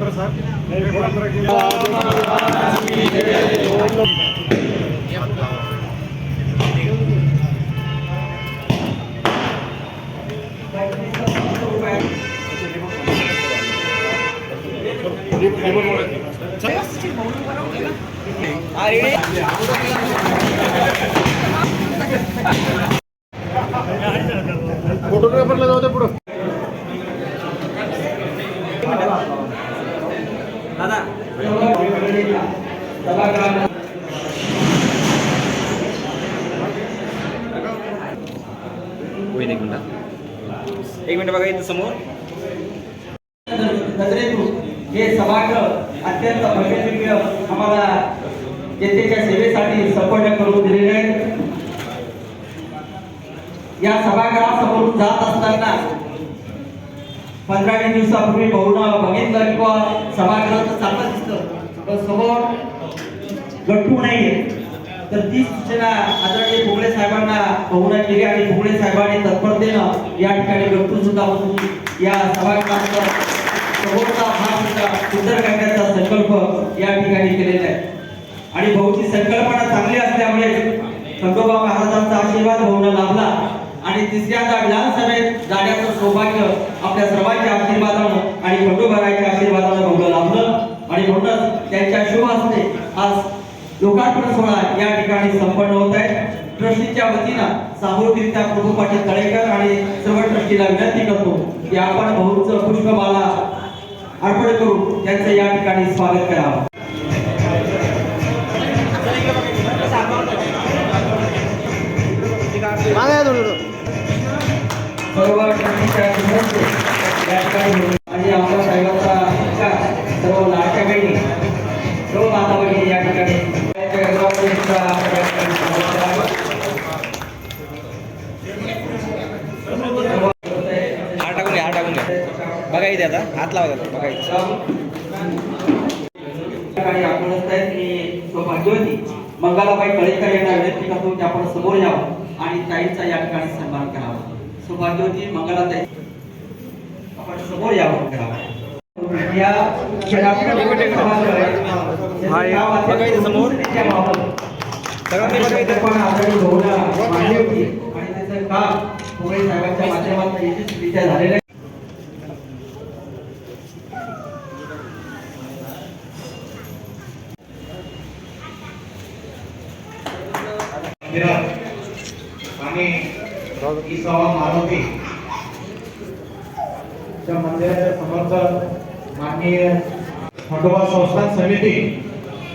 Doctor साहब फोटोग्राफरला जाऊ दे पुढं होईल एक मिनिट एक मिनिट बघा इथं समोर नजरेतून हे सभागृह अत्यंत भव्यदिव्य आम्हाला जनतेच्या सेवेसाठी संपन्न करून दिलेले आहे या सभागृहासमोर जात असताना पंधरा वीस दिवसापूर्वी बहुना बघितलं किंवा सभागृह तर चांगलं दिसतं. पण समोर गट्टू नाहीये. तर ती सूचना आदरणीय भोगळे साहेबांना बहुना केली आणि भोगळे साहेबांनी तत्परतेनं या ठिकाणी गट्टू सुद्धा बसून या सभागृहाचा समोरचा हा सुद्धा सुंदर करण्याचा संकल्प या ठिकाणी केलेला आहे. आणि भाऊची संकल्पना चांगली असल्यामुळे खंडोबा महाराजांचा आशीर्वाद भाऊला लाभला. आणि तिसऱ्यांदा विधानसभेत जाण्याचं सौभाग्य आपल्या सर्वांच्या आशीर्वादानं आणि खंडोबाराच्या आशीर्वादानं भाऊला लाभलं. आणि म्हणूनच त्यांच्या शुभ हस्ते आज लोकार्पण सोहळा या ठिकाणी संपन्न होत आहे. ट्रस्टीच्या वतीनं सामूहिकरित्या प्रभू पाटील तळेकर आणि सर्व ट्रस्टीला विनंती करतो की आपण भाऊचं पुष्पमाला अर्पण करून त्यांचं या ठिकाणी स्वागत करावं. या ठिकाणी आणि आमच्या साहेबांचा सर्व लाडक्या बहिणी सर्व माता या ठिकाणी हात बघा इथे आता हात लावा बघा इथे आपण आहेत सौभाग्यवती मंगलाबाई कळेकर यांना विनंती करतो की आपण समोर यावं आणि ताईंचा या ठिकाणी सन्मान करावा सौभाग्यवती मंगलाताई आपण समोर यावं या समोर. पण आदरणीय भाऊला मांडली होती आणि त्याचं काम भोळे साहेबांच्या माध्यमातून यशस्वीरित्या झालेलं आहे मंदिरात आणि इसावा मारुती त्या मंदिराच्या समोरचं माननीय खंडोबा संस्थान समिती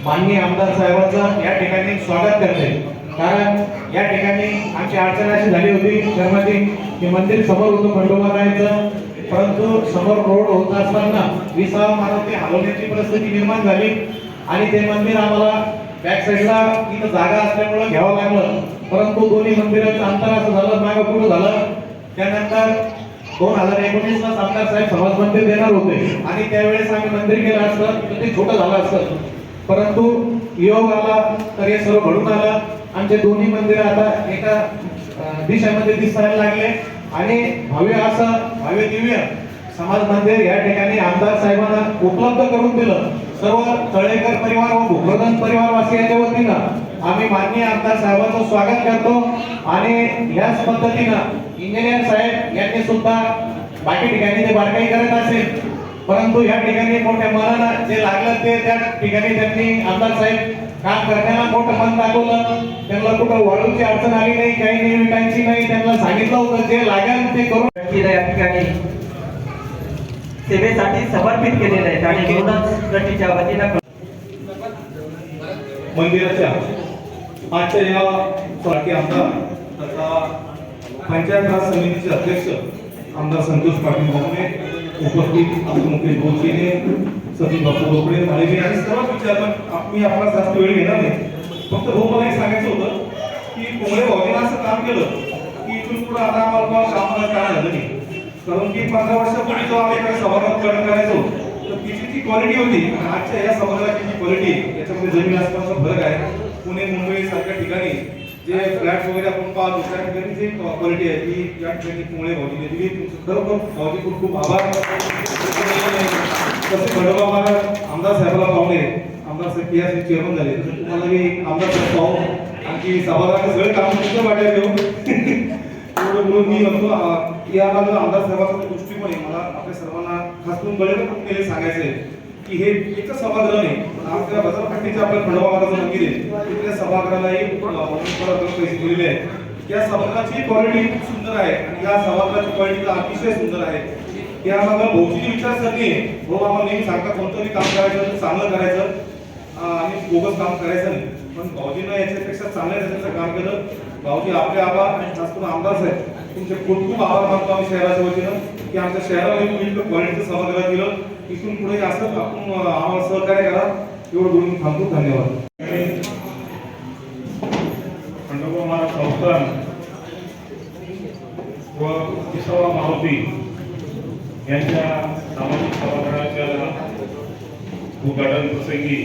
माननीय आमदार साहेबांचं या ठिकाणी स्वागत करते. कारण या ठिकाणी आमची अडचण अशी झाली होती त्यामध्ये की मंदिर समोर होतं खंडोबा राहायचं. परंतु समोर रोड होत असताना विसावा मारुती हलवण्याची परिस्थिती निर्माण झाली. आणि ते मंदिर आम्हाला बॅक साईडला इथं जागा असल्यामुळं घ्यावं लागलं. परंतु दोन्ही मंदिराचं अंतर असं झालं मागं पुढं झालं. त्यानंतर दोन हजार एकोणीस ला आमदार साहेब समाज मंदिर देणार होते. आणि त्यावेळेस आम्ही मंदिर केलं असतं. तर ते छोटं झालं असतं. परंतु योग आला तर हे सर्व घडून आलं. आमचे दोन्ही मंदिर आता एका दिशामध्ये दिशेमध्ये दिसायला लागले. आणि भव्य असं भव्य दिव्य समाज मंदिर या ठिकाणी आमदार साहेबांना उपलब्ध करून दिलं. सर्व तळेकर परिवार व भोकरदन परिवारवासियांच्या वतीनं आम्ही माननीय आमदार साहेबांचं स्वागत करतो. आणि याच पद्धतीनं इंजिनियर साहेब यांनी सुद्धा बाकी ठिकाणी ते बारकाई करत असेल परंतु या ठिकाणी मोठ्या मनानं जे लागलं ते त्या ठिकाणी त्यांनी आमदार साहेब काम करण्याला मोठं मन दाखवलं. त्यांना कुठं वाळूची अडचण आली नाही काही नाही नाही त्यांना सांगितलं होतं जे लागेल ते करून. या ठिकाणी सेवेसाठी समर्पित केलेले आहेत आणि म्हणूनच ट्रस्टीच्या वतीनं मंदिराच्या आजच्या या स्वारकी आमदार तथा पंचायत राज समितीचे अध्यक्ष आमदार संतोष पाटील भोगणे उपस्थित आमचे मुकेश बोलकेने सतीश बापू बोकडे माळेगे आणि सर्वच विचारलं मी आपला जास्त वेळ घेणार नाही. फक्त भाऊ मला एक सांगायचं होतं की कोंबडे भाऊने असं काम केलं की इथून पुढे आता आम्हाला कामाला काय झालं नाही. कारण की पंधरा वर्षापूर्वी जो आम्ही एखाद्या सभागृहात करण करायचो तर तिची जी क्वालिटी होती आजच्या या सभागृहाची जी क्वालिटी याच्यामध्ये जमीन आसपासचा फरक आहे. पुणे मुंबई सारख्या ठिकाणी जे फ्लॅट वगैरे आपण पाहतो त्या ठिकाणी जी क्वालिटी आहे ती या ठिकाणी कुंबळे भाऊजीने दिली खरोखर भाऊजी खूप खूप आभार तसे खंडोबा महाराज आमदार साहेबाला पाहुणे आमदार साहेब पी आर चेअरमन झाले. तसं तुम्हाला मी आमदार साहेब पाहू. आणखी सभागृहाचे सगळे काम तुमच्या वाट्यात घेऊन म्हणून मी म्हणतो अं, या माझं आमदार साहेबाचा दृष्टिकोन आहे मला आपल्या सर्वांना खास करून बळेकर सांगायचं आहे की हे एकच सभागृह नाही पण आज त्या बाजारपेठेचे आपल्या खंडोबा महाराज मंदिर आहे तिथल्या सभागृहालाही पैसे दिलेले आहेत. या सभागृहाची क्वालिटी खूप सुंदर आहे आणि या सभागृहाची क्वालिटी अतिशय सुंदर आहे. या आम्हाला भाऊची विचारसरणी आहे. भाऊ आम्हाला नेहमी सांगतात कोणतंही काम करायचं चांगलं करायचं आणि बोगस काम करायचं नाही. पण भाऊजीनं याच्यापेक्षा चांगल्या त्याचं काम केलं. भाऊजी आपले आभार आणि खास करून आमदार साहेब तुमचे खूप खूप आभार मानतो आम्ही शहराच्या वतीनं की आमच्या शहरामध्ये तुम्ही इतकं क्वालिटीचं सभागृह दिलं इथून पुढे असंच आपण आम्हाला सहकार्य करा. एवढं बोलून थांबतो धन्यवाद. खंडोबा महाराज संस्थान व किसावा मारुती यांच्या सामाजिक सभागृहाच्या उद्घाटन प्रसंगी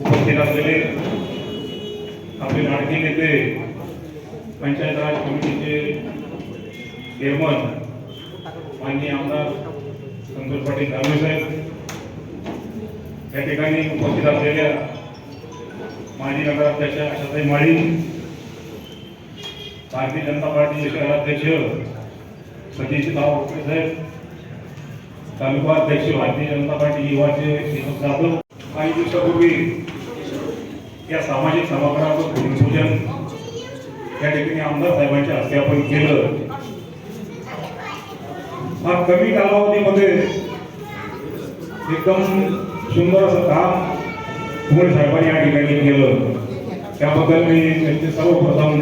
उपस्थित असलेले आपले लाडके नेते पंचायत राज कमिटीचे चेअरमन माननीय आमदार संतोष पाटील दानवे साहेब. या ठिकाणी उपस्थित असलेल्या माजी नगराध्यक्ष आशाताई माळी भारतीय जनता पार्टीचे शहराध्यक्ष सतीश सतीशराव ओके साहेब तालुका अध्यक्ष भारतीय जनता पार्टी युवाचे दीपक जाधव. काही दिवसापूर्वी या सामाजिक सभागृहाचं भूमिपूजन या ठिकाणी आमदार साहेबांच्या हस्ते आपण केलं. हा कमी कालावधीमध्ये एकदम सुंदर असं काम कुमार साहेबांनी या ठिकाणी केलं. त्याबद्दल मी त्यांचे सर्वप्रथम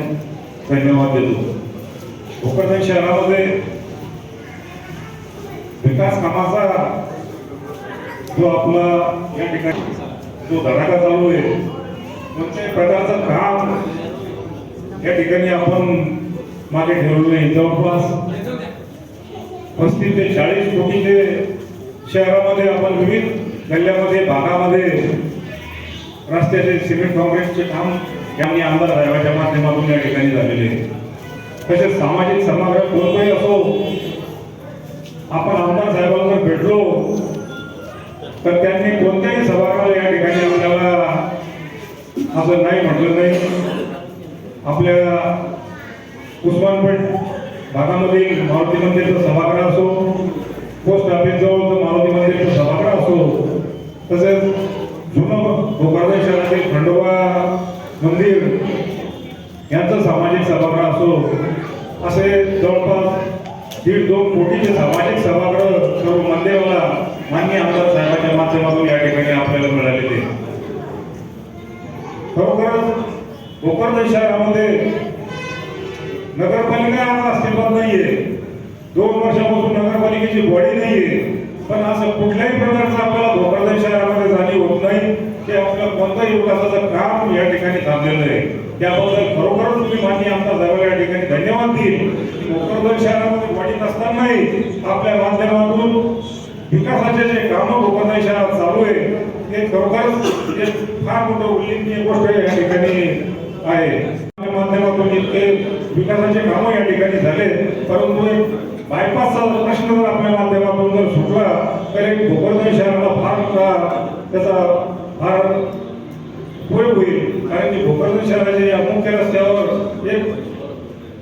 धन्यवाद देतो. भोकरदन शहरामध्ये विकास कामाचा जो आपला या ठिकाणी जो धडाका चालू आहे कोणत्याही प्रकारचं काम या ठिकाणी आपण मागे ठेवलेलं आहे जवळपास पस्तीस ते चाळीस कोटीचे शहरामध्ये आपण विविध गल्ल्यामध्ये भागामध्ये रस्त्याचे सिमेंट काँक्रीटचे काम यांनी आमदार साहेबाच्या माध्यमातून या ठिकाणी झालेले तसेच सामाजिक समारंभ कोणताही असो आपण आमदार साहेबांना भेटलो तर त्यांनी कोणत्याही सभागृहाला या ठिकाणी आपल्याला असं नाही म्हटलं नाही आपल्या उस्मानपेठ भागामध्ये मारुती मंदिरचं सभागृह असो पोस्ट ऑफिस जवळचं मारुती मंदिरचा सभागृह असो तसेच जुनं भोकरदन शहरातील खंडोबा मंदिर यांचं सामाजिक सभागृह असो असे जवळपास दीड दोन कोटीचे सामाजिक सभागृह सर्व मान्यवाला मान्य आमदार साहेबांच्या माध्यमातून या ठिकाणी आपल्याला मिळालेले. त्यांची बॉडी नाहीये. पण असं कुठल्याही प्रकारचा आपल्याला धोकादायक शहरामध्ये झाली होत नाही की आपलं कोणताही विकासाचं काम या ठिकाणी थांबलेलं आहे. त्याबद्दल खरोखरच तुम्ही मान्य आमदार या ठिकाणी धन्यवाद देईल भोकरदन शहरामध्ये बॉडी नसतानाही आपल्या माध्यमातून विकासाचे जे कामं भोकरदन शहरात चालू आहे ते खरोखरच एक फार मोठं उल्लेखनीय गोष्ट या ठिकाणी आहे. आपल्या माध्यमातून इतके विकासाचे कामं या ठिकाणी झाले परंतु एक आपल्या माध्यमातून जर सुटला तर एक भोकरदन शहराला फार त्याचा फार उपयोग होईल. कारण की भोकरदन शहराच्या या मुख्य रस्त्यावर एक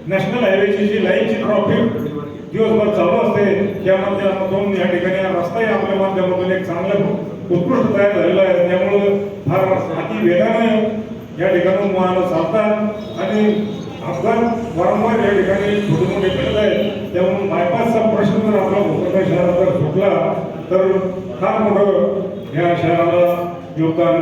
नॅशनल हायवेची जी लाईनची ट्रॉफिक दिवसभर चालू असते या माध्यमातून या ठिकाणी रस्ताही आपल्या माध्यमातून एक चांगला उत्कृष्ट तयार झालेला आहे. त्यामुळं फार अति वेगाने या ठिकाणून वाहनं चालतात आणि अपघात वारंवार या ठिकाणी छोटे मोठे घडत आहेत. त्यामुळे बायपासचा प्रश्न जर आपला भोकरदन शहरात जर सुटला तर फार मोठं या शहराला योगदान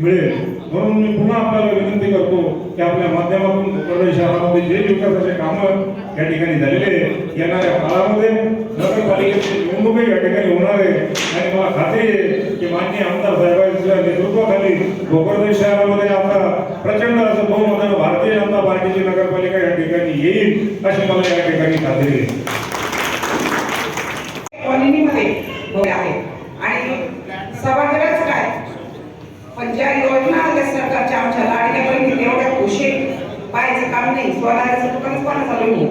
मिळेल. म्हणून मी पुन्हा आपल्याला विनंती करतो की आपल्या माध्यमातून भोकरदन शहरामध्ये जे विकासाचे कामं या ठिकाणी झालेले येणाऱ्या काळामध्ये नगरपालिकेची निवडणूकही या ठिकाणी होणार आहे आणि मला खात्री आहे की माननीय आमदार साहेबांच्या नेतृत्वाखाली भोकरदन शहरामध्ये आता प्रचंड असं बहुमतानं भारतीय जनता पार्टीची नगरपालिका या ठिकाणी येईल अशी मला या ठिकाणी खात्री आहे कॉलनीमध्ये उभे आहे आणि सभागृहच काय पंचायत योजना आल्या सरकारच्या आमच्या लाडक्या बहिणी एवढ्या खुशी पाहायचं काम नाही स्वराज्याचं दुकानच कोणा चालू नाही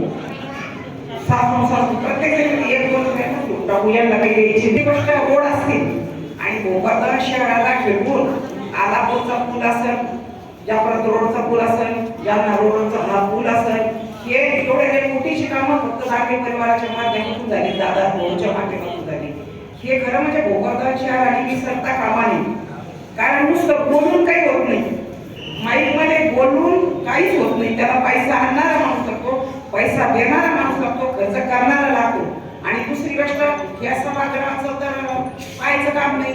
सासू सासू प्रत्येक जण एक दोन मुलांना काही द्यायची ती गोष्ट गोड असते. आणि भोपाळ शहराला फिरवून आलापूरचा पूल असेल जाफरात रोडचा पूल असेल जालना रोडचा हा पूल असेल हे एवढे काही मोठीशी कामं फक्त दागे परिवाराच्या माध्यमातून झाली दादा भाऊच्या माध्यमातून झाली. हे खरं म्हणजे भोकरदन शहर आणि विसरता कामा नये कारण नुसतं बोलून काही होत नाही. माईकमध्ये बोलून काहीच होत नाही. त्याला पैसा आणणारा माणूस लागतो पैसा देणारा माणूस लागतो खर्च करणारा लागतो. आणि दुसरी गोष्ट या सभागृहाचं तर पाहायचं काम नाही.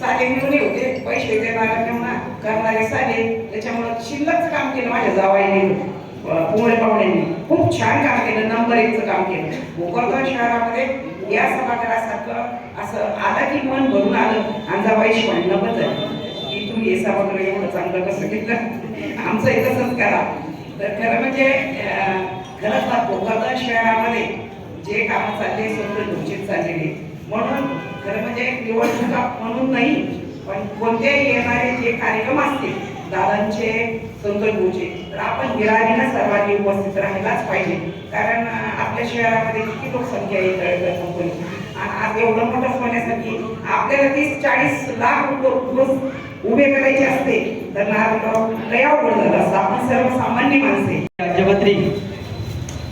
साधे मिळून होते पैसे देणारा मिळणार करणारे साधे त्याच्यामुळं शिल्लकच काम केलं माझ्या जावाईने. पुणे पाहुण्यांनी. खूप छान काम केलं नंबर एकचं काम केलं. भोकरदन शहरामध्ये या सभागृहासारखं असं आलं की मन भरून आलं. आणि जावाईशी म्हणणं बदल की तुम्ही हे सभागृह एवढं चांगलं कसं घेतलं आमचं एकच तसंच करा तर खरं म्हणजे खरंच ना भोकरदन शहरामध्ये जे कामं चालले सगळं घोषित चाललेले म्हणून खरं म्हणजे निवडणुका म्हणून नाही पण कोणत्याही येणारे जे कार्यक्रम असतील दादांचे संतोष भाऊचे तर आपण विरारीनं सर्वांनी उपस्थित राहायलाच पाहिजे. कारण आपल्या शहरामध्ये किती लोकसंख्या आहे तळकर कंपनी आज एवढं मोठं होण्यासाठी आपल्याला तीस चाळीस लाख रुपये उभे करायचे असते तर नारायणगाव लय अवघड झालं असतं. आपण सर्वसामान्य माणसे राज्यमंत्री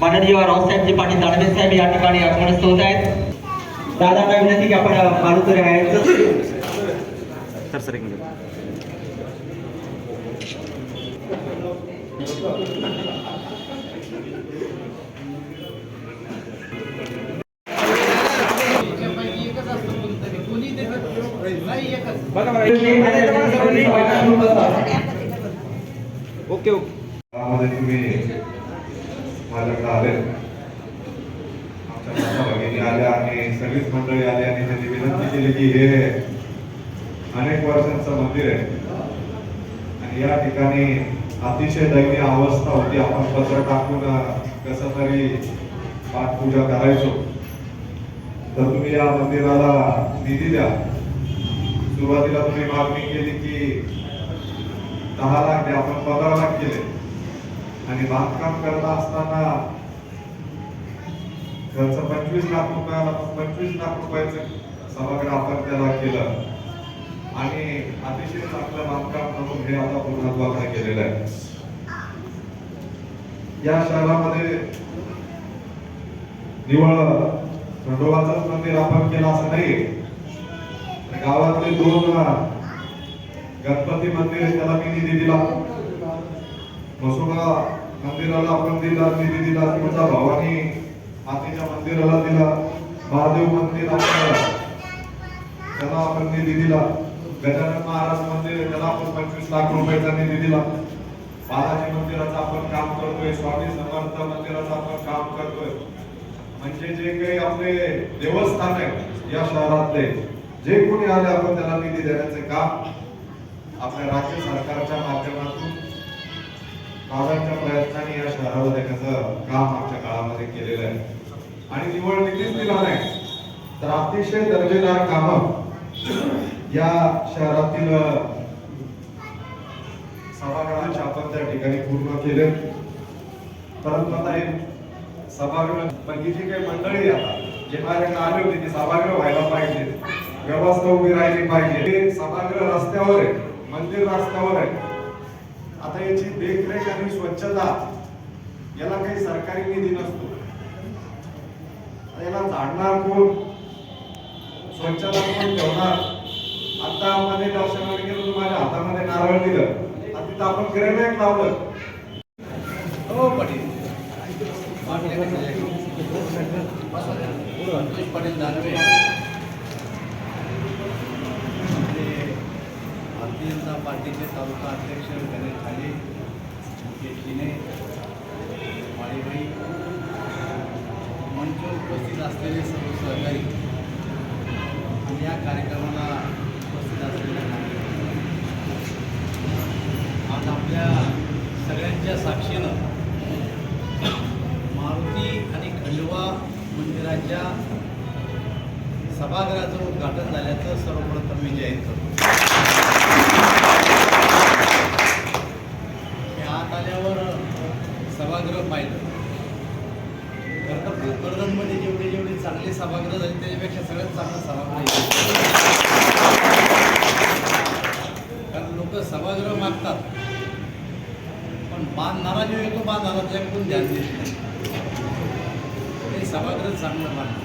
माननीय रावसाहेबजी पाटील दानवे साहेब या ठिकाणी होत आहेत. दादांना विनंती की आपण आहेत? Sir okay okay. तुम्ही माझ्याकडे आले आमच्या माता भगिनी आल्या आणि मंडळी आले आणि त्यांनी विनंती केली की हे अनेक वर्षांचं मंदिर आहे. आणि या ठिकाणी अतिशय दयनीय अवस्था होती. आपण पत्र टाकून कसं तरी पाठपूजा करायचो. तर तुम्ही या मंदिराला निधी द्या. सुरुवातीला तुम्ही मागणी केली की दहा लाख द्या आपण पंधरा लाख केले. आणि बांधकाम करत असताना खर्च पंचवीस लाख रुपयाला पंचवीस लाख रुपयाचं सभागृह आपण त्याला केलं. आणि अतिशय चांगलं बांधकाम करून हे आता पूर्णत्वाकडे केलेलं आहे. या शहरामध्ये निवळ खंडोबाचंच मंदिर आपण केलं असं नाही. गावातले दोन गणपती मंदिर त्याला मी निधी दिला. मसोबा मंदिराला आपण दिला निधी दिला. तुमचा भावानी मातेच्या मंदिराला दिला. महादेव मंदिर त्याला आपण निधी दिला. गजानन महाराज मंदिर त्याला आपण पंचवीस लाख रुपयाचा निधी दिला. बालाजी मंदिराचं आपण काम करतोय स्वामी समर्थ मंदिराचं आपण काम करतोय. म्हणजे जे काही आपले देवस्थान आहे या शहरातले जे कोणी आले आपण त्याला निधी देण्याचे काम आपल्या राज्य सरकारच्या माध्यमातून दादांच्या प्रयत्नाने या शहराला देण्याचं काम आमच्या काळामध्ये केलेलं आहे. आणि निवड निधीच दिला नाही. तर अतिशय दर्जेदार काम या शहरातील अ, सभागृहाचे आपण त्या ठिकाणी पूर्ण केले. परंतु आता हे सभागृह पण ही जी काही मंडळी आता जे माझ्याकडे आले होते ते सभागृह व्हायला पाहिजे. व्यवस्था उभी राहिली पाहिजे. हे सभागृह रस्त्यावर आहे मंदिर रस्त्यावर आहे. आता याची देखरेख आणि स्वच्छता याला काही सरकारी निधी नसतो. याला झाडणार कोण? स्वच्छता कोण ठेवणार? आता मध्ये दर्शनाला गेलो माझ्या हातामध्ये नारळ दिलं. आणि तिथं आपण ग्रेनेड लावलं. भारतीय जनता पार्टीचे तालुका अध्यक्ष गणेश झाले मुकेश शिने माळीबाई मंच उपस्थित असलेले सर्व सहकारी सभागृह मागतात. पण बांधणारा जो येतो बांधणारा त्याकडून ध्यान देत नाही. हे सभागृह चांगलं मानलं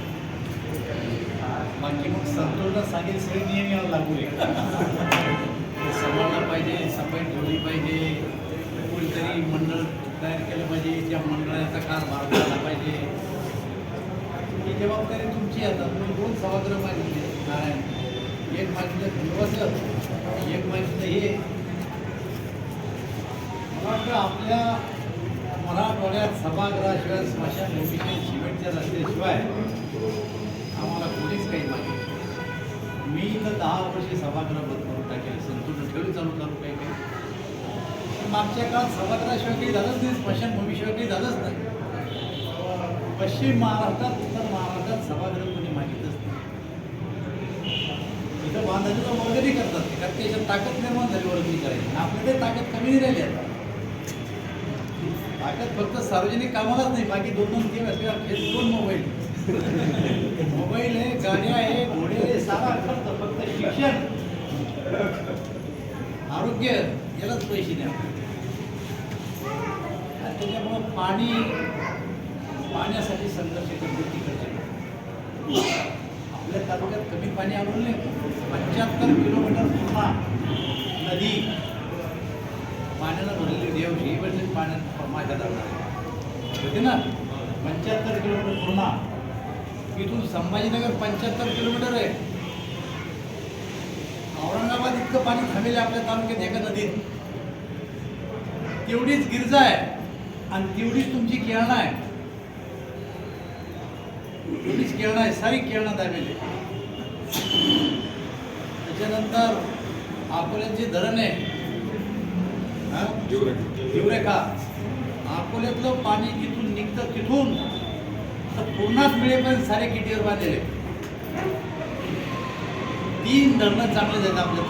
बाकी मग संतोषला सांगेल सगळे नियम याला लागू आहे सांभाळलं पाहिजे सफाई ठेवली पाहिजे. कोणीतरी मंडळ तयार केलं पाहिजे त्या मंडळाचा कारभार झाला पाहिजे. ही जबाबदारी तुमची आता. तुम्ही दोन सभागृह मागितले नारायण. एक मागितलं खंडवाचं एक मागितलं हे. वाटतं आपल्या मराठवाड्यात सभागृहाशिवाय स्मशानभूमीच्या शेवटच्या रस्त्याशिवाय आम्हाला कोणीच काही माहिती नाही. मी तर दहा वर्षे सभागृह बंद करून टाकेल. संतुलन ठेवून चालू चालू काही काही पण मागच्या काळात सभागृहाशिवाय काही झालंच नाही स्मशानभूमीशिवाय काही झालंच नाही. पश्चिम महाराष्ट्रात उत्तर महाराष्ट्रात सभागृह कोणी मागितलंच नाही. इथं बांधायचं वगैरे करतात. ते, कारण त्याच्यात ताकद निर्माण झाली वर्गणी करायची. आपल्याकडे ताकद कमी नाही राहिली आता. ताकद फक्त सार्वजनिक कामालाच नाही बाकी दोन दोन गेम असल्या हे दोन मोबाईल मोबाईल आहे गाड्या आहे घोडे आहे सारा खर्च फक्त शिक्षण. आरोग्य यालाच पैसे द्या. आणि त्याच्यामुळं पाणी पाण्यासाठी संघर्ष करते तिकडचे आपल्या तालुक्यात कमी पाणी आणून नाही पंच्याहत्तर किलोमीटर पूर्ण नदी पाण्यानं भरलेली देव ही म्हणजे पाण्यात माझ्या जाणार होते ना? पंच्याहत्तर किलोमीटर पूर्ण इथून संभाजीनगर पंच्याहत्तर किलोमीटर आहे. औरंगाबाद इतकं पाणी थांबेल आपल्या तालुक्यात एका नदीत. तेवढीच गिरजा आहे आणि तेवढीच तुमची केळणा आहे. तेवढीच केळणा आहे सारी केळणा दाबेली. त्याच्यानंतर अकोल्यात जे धरण आहे जीवरेखा. अकोल्यातलं पाणी जिथून निघतं तिथून तर पूर्णाच मिळेपर्यंत सारे किटीवर बांधलेले. तीन धरणं चांगले आहेत आपल्या